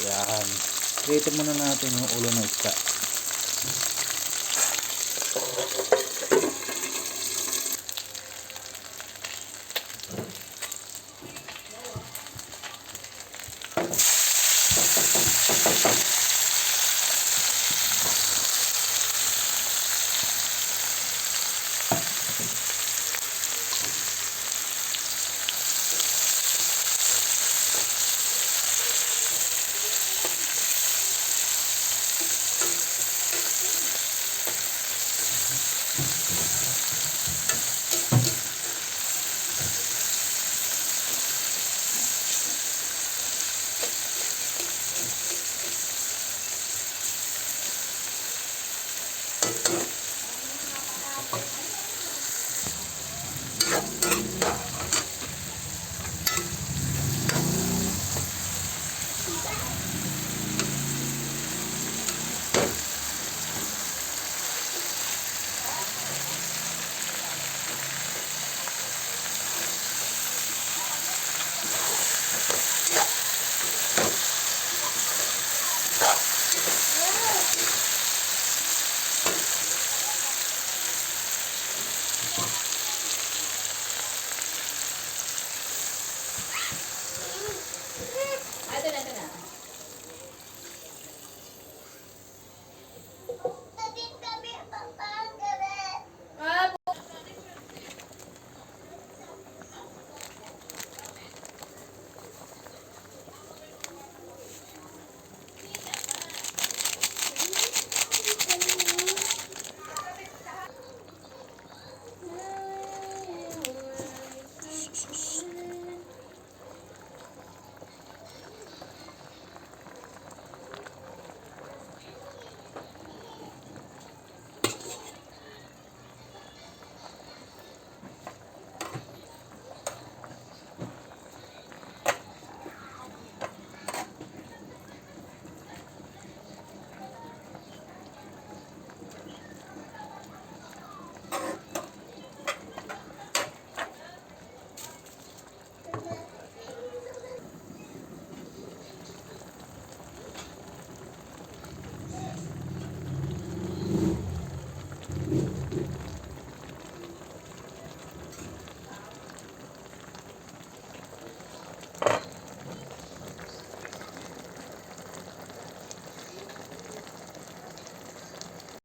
Yan. Prito muna natin yung ulo ng isda.